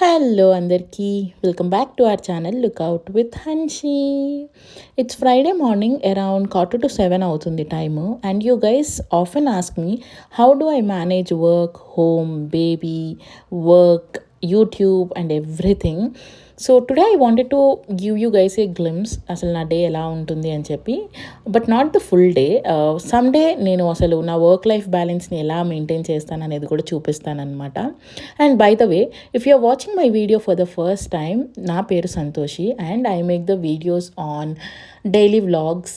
Hello అందరికీ. Welcome back to our channel lookout with Hanshi it's Friday morning around quarter to seven అవుతుంది time and you guys often ask me how do I manage work home baby work YouTube and everything so today I wanted to give you guys a glimpse అసలు నా day ఎలా ఉంటుంది అని చెప్పి but not the full day some day నేను అసలు నా work life బ్యాలెన్స్ని ఎలా మెయింటైన్ చేస్తాను అనేది కూడా చూపిస్తానమాట and by the way if you are watching my video for the first time నా పేరు Santoshi and I make the videos on daily vlogs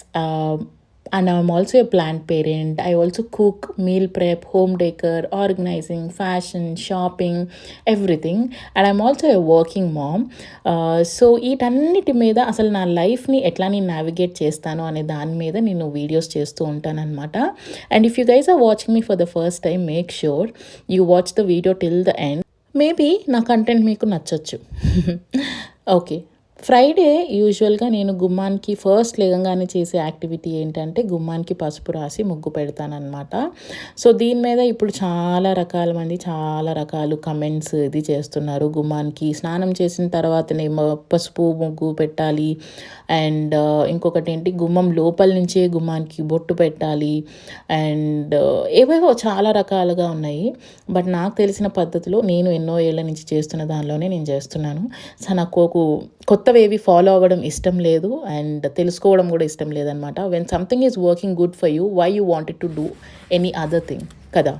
and I'm also a plant parent I also cook meal prep home decor organizing fashion shopping everything and I'm also a working mom so వీటన్నిటి మీద అసలు నా లైఫ్ని ఎట్లా నేను navigate చేస్తాను అనే దాని మీద నేను వీడియోస్ చేస్తూ ఉంటానమాట and if you guys are watching me for the first time make sure you watch the video till the end maybe నా కంటెంట్ మీకు నచ్చచ్చు. ఓకే ఫ్రైడే యూజువల్గా నేను గుమ్మానికి ఫస్ట్ లేగంగానే చేసే యాక్టివిటీ ఏంటంటే గుమ్మానికి పసుపు రాసి ముగ్గు పెడతానమాట సో దీని మీద ఇప్పుడు చాలా రకాల మంది చాలా రకాలు కమెంట్స్ ఇది చేస్తున్నారు. గుమ్మానికి స్నానం చేసిన తర్వాతనే పసుపు ముగ్గు పెట్టాలి. అండ్ uh, ఇంకొకటి ఏంటి? గుమ్మం లోపల నుంచే గుమ్మానికి బొట్టు పెట్టాలి. అండ్ uh, ఏవేవో చాలా రకాలుగా ఉన్నాయి. బట్ నాకు తెలిసిన పద్ధతిలో నేను ఎన్నో ఏళ్ళ నుంచి చేస్తున్న దానిలోనే నేను చేస్తున్నాను. సో నాకు కొత్త కొత్తవి ఏవి ఫాలో అవ్వడం ఇష్టం లేదు అండ్ తెలుసుకోవడం కూడా ఇష్టం లేదనమాట when something is working good for you why you wanted to do any other thing కదా?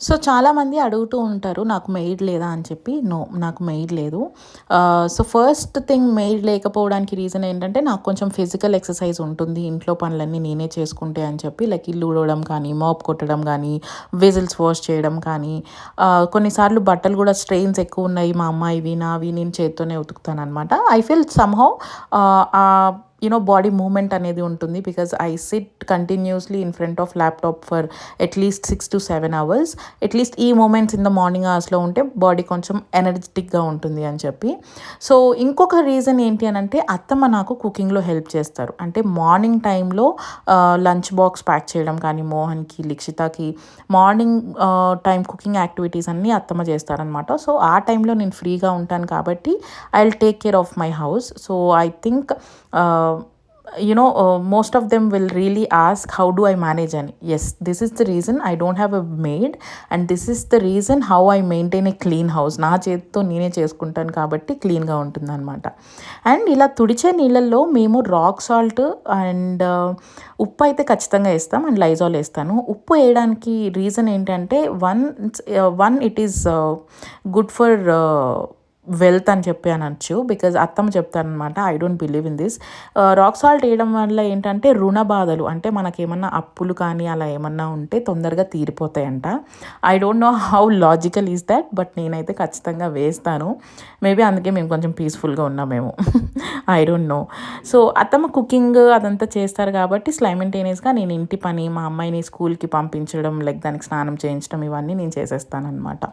సో చాలామంది అడుగుతూ ఉంటారు నాకు మెయిడ్ లేదా? అని చెప్పి. నో నాకు మెయిడ్ లేదు. సో ఫస్ట్ థింగ్ మెయిడ్ లేకపోవడానికి రీజన్ ఏంటంటే నాకు కొంచెం ఫిజికల్ ఎక్సర్సైజ్ ఉంటుంది ఇంట్లో పనులన్నీ నేనే చేసుకుంటే అని చెప్పి. లైక్ ఇల్లు ఊడవడం కానీ మాప్ కొట్టడం కానీ విజిల్స్ వాష్ చేయడం కానీ కొన్నిసార్లు బట్టలు కూడా స్ట్రెయిన్స్ ఎక్కువ ఉన్నాయి మా అమ్మాయివి నావి నేను చేత్తోనే ఉతుకుతాను అనమాట I feel somehow you know body movement అనేది ఉంటుంది because I sit continuously in front of laptop for at least six to seven hours at least ఈ మూమెంట్స్ ఇన్ ద మార్నింగ్ అవర్స్లో ఉంటే బాడీ కొంచెం ఎనర్జెటిక్గా ఉంటుంది అని చెప్పి. సో ఇంకొక రీజన్ ఏంటి అని అంటే అత్తమ్మ నాకు కుకింగ్లో హెల్ప్ చేస్తారు. అంటే మార్నింగ్ టైంలో లంచ్ బాక్స్ ప్యాక్ చేయడం కానీ మోహన్కి లిక్షితకి మార్నింగ్ టైం కుకింగ్ యాక్టివిటీస్ అన్నీ అత్తమ్మ చేస్తారనమాట సో ఆ టైంలో నేను ఫ్రీగా ఉంటాను కాబట్టి I will take care of my house so I think you know uh, most of them will really ask how do i manage and yes this is the reason i don't have a maid and this is the reason how i maintain a clean house నా చేతితో నేనే చేసుకుంటాను కాబట్టి క్లీన్గా ఉంటుంది అనమాట and ఇలా తుడిచే నీళ్ళల్లో మేము రాక్ సాల్ట్ అండ్ ఉప్పు అయితే ఖచ్చితంగా వేస్తాం అండ్ లైజాల్ వేస్తాను ఉప్పు వేయడానికి రీజన్ ఏంటంటే one one it is good for wealth అని చెప్పి అనొచ్చు బికాజ్ అత్తమ్మ చెప్తారనమాట I don't believe in this rock salt వేయడం వల్ల ఏంటంటే రుణ బాధలు అంటే మనకేమన్నా అప్పులు కానీ అలా ఏమన్నా ఉంటే తొందరగా తీరిపోతాయంట. I don't know how logical is that but నేనైతే ఖచ్చితంగా వేస్తాను. మేబీ అందుకే మేము కొంచెం పీస్ఫుల్గా ఉన్నాం మేము. ఐ డోంట్ నో సో అత్తమ్మ కుకింగ్ అదంతా చేస్తారు కాబట్టి స్లైమెంటేనియస్గా నేను ఇంటి పని మా అమ్మాయిని స్కూల్కి పంపించడం లైక్ దానికి స్నానం చేయించడం ఇవన్నీ నేను చేసేస్తాను అనమాట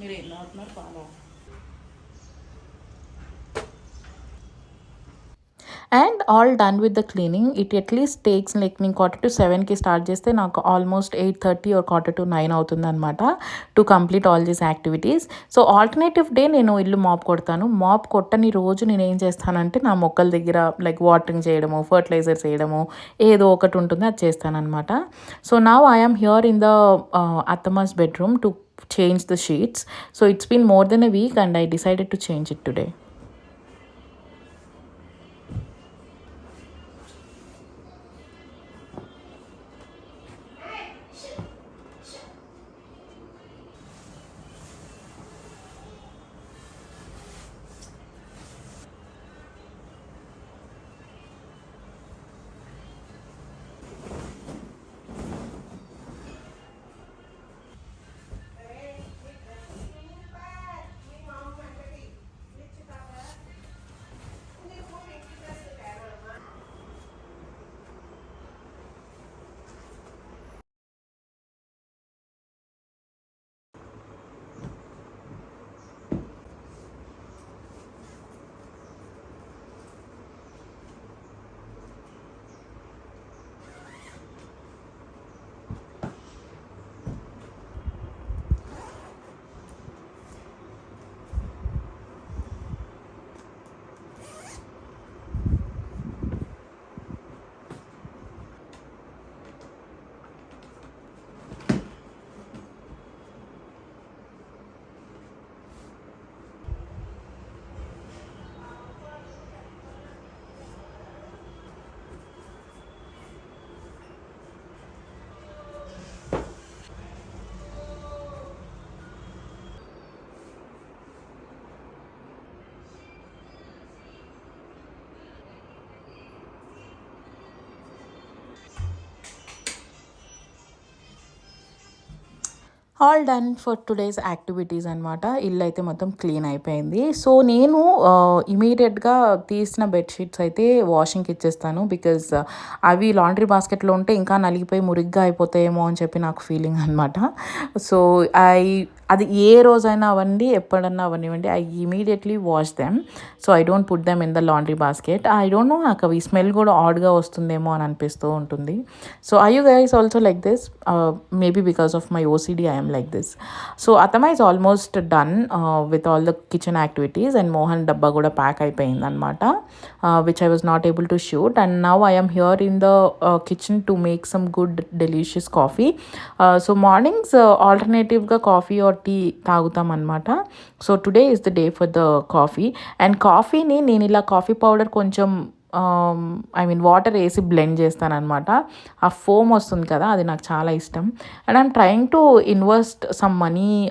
మీరు ఎన్నో అవుతున్నారు follow and all done with the cleaning. It at least takes like నేను క్వార్టర్ టు సెవెన్కి స్టార్ట్ చేస్తే నాకు almost eight thirty or quarter to nine అవుతుంది అనమాట to complete all these activities so alternative day నేను ఇల్లు మాప్ కొడతాను. MOP కొట్టని రోజు నేను ఏం చేస్తానంటే నా మొక్కల దగ్గర లైక్ వాటరింగ్ చేయడము ఫర్టిలైజర్స్ వేయడము ఏదో ఒకటి ఉంటుంది అది చేస్తానమాట సో నా I'm here in the అత్తమాస్ bedroom to change the sheets so it's been more than a week and I decided to change it today all done for today's activities అనమాట ఇల్లు అయితే మొత్తం క్లీన్ అయిపోయింది. సో నేను ఇమీడియట్గా తీసిన bedsheets అయితే వాషింగ్కి ఇచ్చేస్తాను బికాజ్ అవి లాండ్రీ బాస్కెట్లో ఉంటే ఇంకా నలిగిపోయి మురిగ్గా అయిపోతాయేమో అని చెప్పి నాకు ఫీలింగ్ అనమాట సో ఐ అది ఏ రోజైనా అవ్వండి ఎప్పుడన్నా అవనివ్వండి I immediately wash them so I don't put them in the laundry basket I don't know నాకు అవి స్మెల్ కూడా ఆడ్గా వస్తుందేమో అని అనిపిస్తూ ఉంటుంది. So I you guys also like this maybe because of my OCD I'm like this so అతమ is almost done with all the kitchen activities and Mohan డబ్బా కూడా ప్యాక్ అయిపోయింది అనమాట which I was not able to shoot and now I'm here in the kitchen to make some good delicious coffee so mornings ఆల్టర్నేటివ్గా coffee or tea తాగుతాం అనమాట so today is the day for the coffee and కాఫీని నేను ఇలా coffee powder కొంచెం I mean water వేసి blend చేస్తాను అనమాట ఆ ఫోమ్ వస్తుంది కదా అది నాకు చాలా ఇష్టం. And I'm trying to invest some money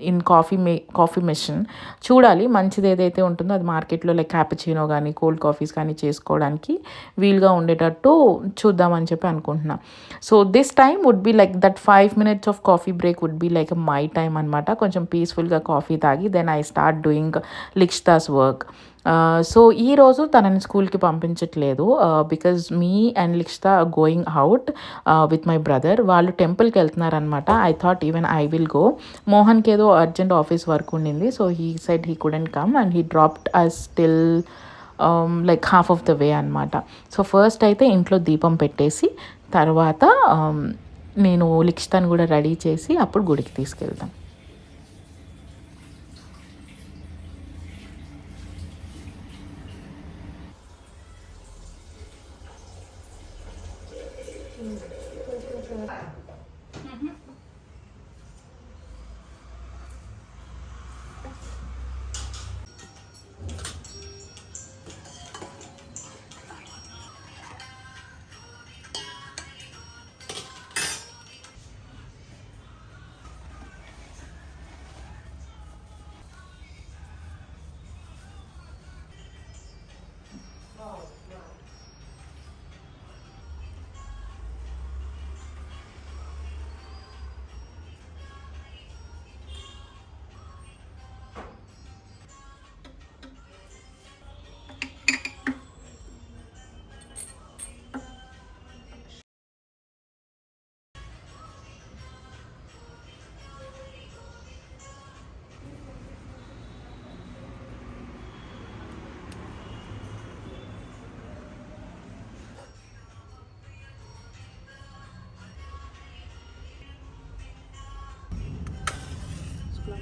in coffee may coffee machine చూడాలి మంచిది ఏదైతే ఉంటుందో అది మార్కెట్లో లైక్ క్యాపచినో కానీ కోల్డ్ కాఫీస్ కానీ చేసుకోవడానికి వీలుగా ఉండేటట్టు చూద్దామని చెప్పి అనుకుంటున్నా. So this time would be like that five minutes of coffee break would be like my time అనమాట కొంచెం పీస్ఫుల్గా కాఫీ తాగి దెన్ ఐ స్టార్ట్ డూయింగ్ లిక్స్టాస్ వర్క్ సో ఈరోజు తనని స్కూల్కి పంపించట్లేదు because me and Likshita going out with my brother వాళ్ళు టెంపుల్కి వెళ్తున్నారనమాట I thought even I will go మోహన్కి ఏదో అర్జెంట్ ఆఫీస్ వర్క్ ఉండింది. So he side he couldn't come and he dropped us still like half of the way అనమాట so first అయితే ఇంట్లో దీపం పెట్టేసి తర్వాత um, నేను లిక్షితాన్ని కూడా రెడీ చేసి అప్పుడు గుడికి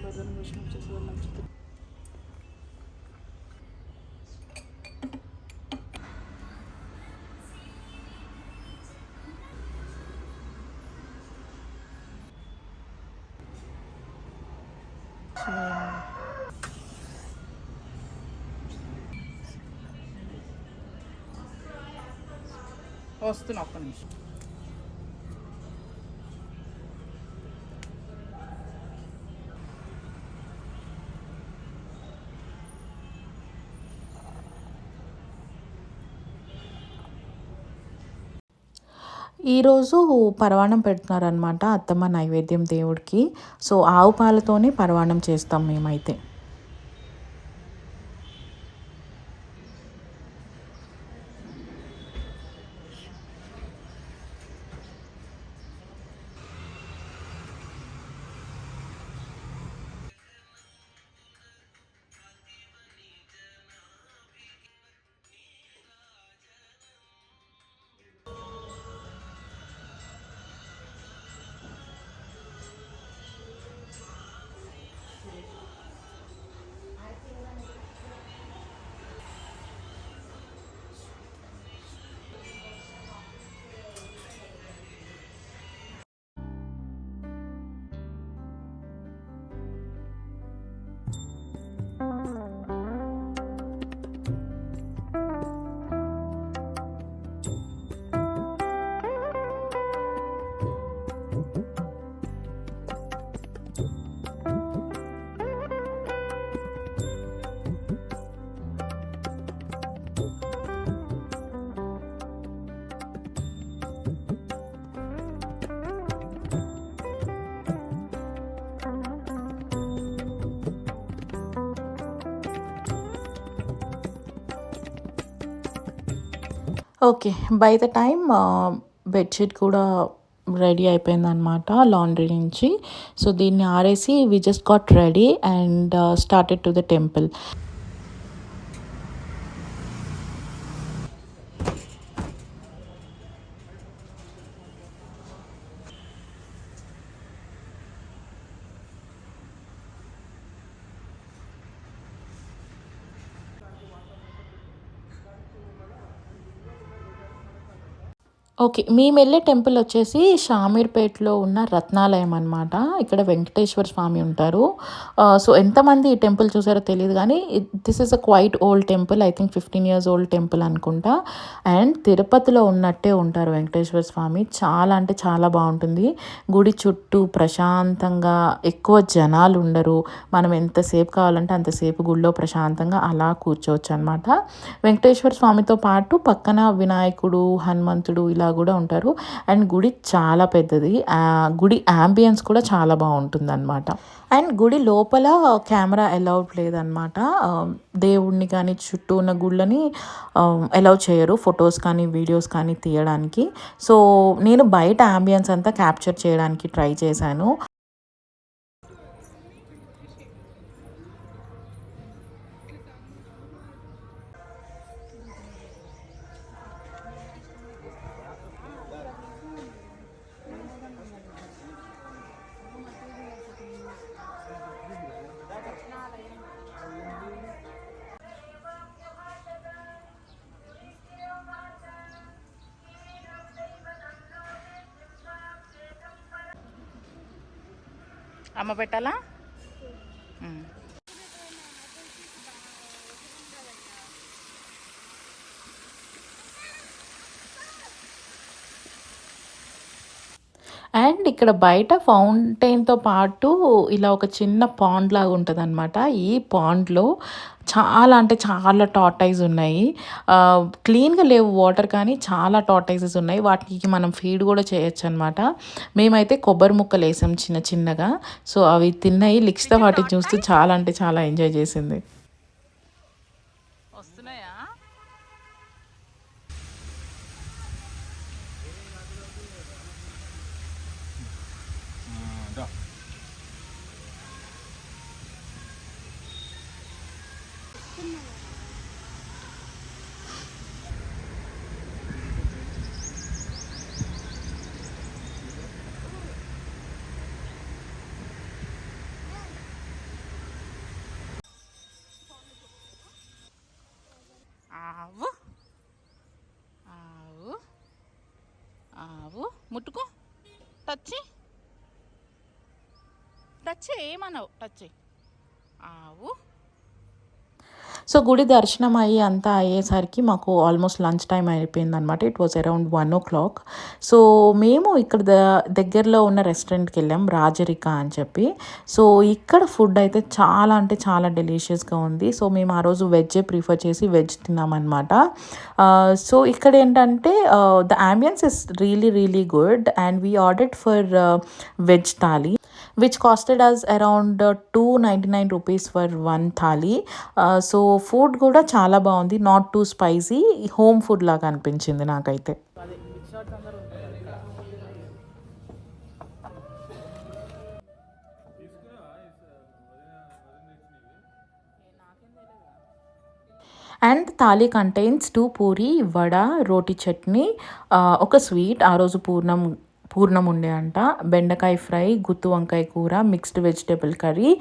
প্রজন্ম সঞ্চয় করলাম Austin Open. ఈరోజు పరవాణం పెడుతున్నారనమాట అత్తమ్మ నైవేద్యం దేవుడికి. సో ఆవు పాలతోనే పరవాణం చేస్తాం మేమైతే. Okay by the time bedsheet కూడా రెడీ అయిపోయిందనమాట లాండ్రీ నుంచి. సో దీన్ని ఆరేసి we just got ready and started to the temple okay. మేము వెళ్ళే టెంపుల్ వచ్చేసి షామీర్పేట్‌లో ఉన్న రత్నాలయం అనమాట. ఇక్కడ వెంకటేశ్వర స్వామి ఉంటారు. సో ఎంతమంది ఈ టెంపుల్ చూసారో తెలియదు కానీ this is a quite old temple. I think 15 years old temple అనుకుంటా. అండ్ తిరుపతిలో ఉన్నట్టే ఉంటారు వెంకటేశ్వర స్వామి. చాలా అంటే చాలా బాగుంటుంది గుడి చుట్టూ ప్రశాంతంగా ఎక్కువ జనాలు ఉండరు మనం ఎంతసేపు కావాలంటే అంతసేపు గుడిలో ప్రశాంతంగా అలా కూర్చోవచ్చనమాట. వెంకటేశ్వర స్వామితో పాటు పక్కన వినాయకుడు, హనుమంతుడు ఇలా కూడా ఉంటారు. అండ్ గుడి చాలా పెద్దది. గుడి యాంబియన్స్ కూడా చాలా బావుంటుందనమాట. అండ్ గుడి లోపల కెమెరా అలౌడ్ లేదనమాట. దేవుడిని కానీ, చుట్టూ ఉన్న గుళ్ళని అలౌ చేయరు. ఫొటోస్ కానీ, వీడియోస్ కానీ తీయడానికి. సో, నేను బయట యాంబియన్స్ అంతా క్యాప్చర్ చేయడానికి ట్రై చేశాను. అమ్మ పెట్టాలా? హ్మ్. అండ్ ఇక్కడ బయట ఫౌంటైన్‌తో పాటు ఇలా ఒక చిన్న పాండ్ లాగా ఉంటదనమాట. ఈ పాండ్‌లో చాలా అంటే చాలా టాటైజ్ ఉన్నాయి. క్లీన్‌గా లేవు వాటర్ కానీ చాలా టాటైజెస్ ఉన్నాయి. వాటికి మనం ఫీడ్ కూడా చేయొచ్చనమాట. మేమైతే కొబ్బరి ముక్కలు వేసాం చిన్న చిన్నగా. సో, అవి తిన్నాయి. లిక్స్తో వాటిని చూస్తూ చాలా అంటే చాలా ఎంజాయ్ చేసింది. ముట్టుకో. టచ్ టచ్ చెయ్. టచ్ ఆవు. సో, గుడి దర్శనం అయ్యి అంతా అయ్యేసరికి మాకు ఆల్మోస్ట్ లంచ్ టైం అయిపోయింది అనమాట ఇట్ వాజ్ అరౌండ్ 1:00 సో, మేము ఇక్కడ ద దగ్గరలో ఉన్న రెస్టారెంట్కి వెళ్ళాం రాజరిక అని చెప్పి. సో, ఇక్కడ ఫుడ్ అయితే చాలా అంటే చాలా డెలీషియస్‌గా ఉంది. సో, మేము ఆ రోజు వెజ్జే ప్రిఫర్ చేసి వెజ్ తిన్నామనమాట. సో, uh, ఇక్కడ ఏంటంటే the ambience is really really good and we ordered for veg thali which costed us around 299 rupees for one thali. So, food కూడా చాలా బాగుంది not too spicy. Home food లాగా అనిపించింది నాకైతే. And thali contains two puri, vada, roti chutney, ఒక sweet ఆ రోజు పూర్ణం పూర్ణం ఉండే అంట. బెండకాయ fry, gutti vankaya kura, mixed vegetable curry,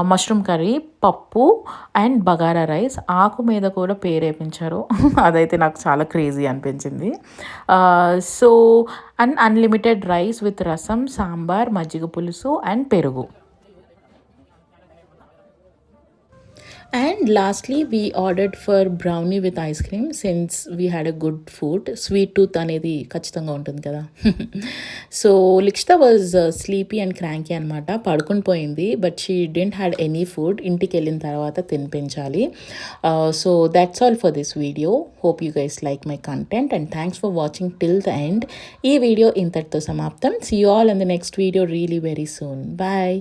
mushroom curry, pappu and bagara rice. ఆకు మీద కూడా పేరేపించారు. అదైతే నాకు చాలా క్రేజీ అనిపించింది. So, and unlimited rice with rasam, sambar, majjiga pulusu and perugu. And lastly we ordered for brownie with ice cream since we had a good food. Sweet tooth అనేది ఖచ్చితంగా ఉంటుంది కదా! So, Likshita was sleepy and cranky అనమాట. పడుకుని పోయింది. But she didn't had any food. ఇంటికెళ్ళిన తర్వాత తినిపించాలి. So, that's all for this video. Hope you guys like my content and thanks for watching till the end. ఈ video ఇంతటితో సమాప్తం. See you all in the next video really very soon. Bye.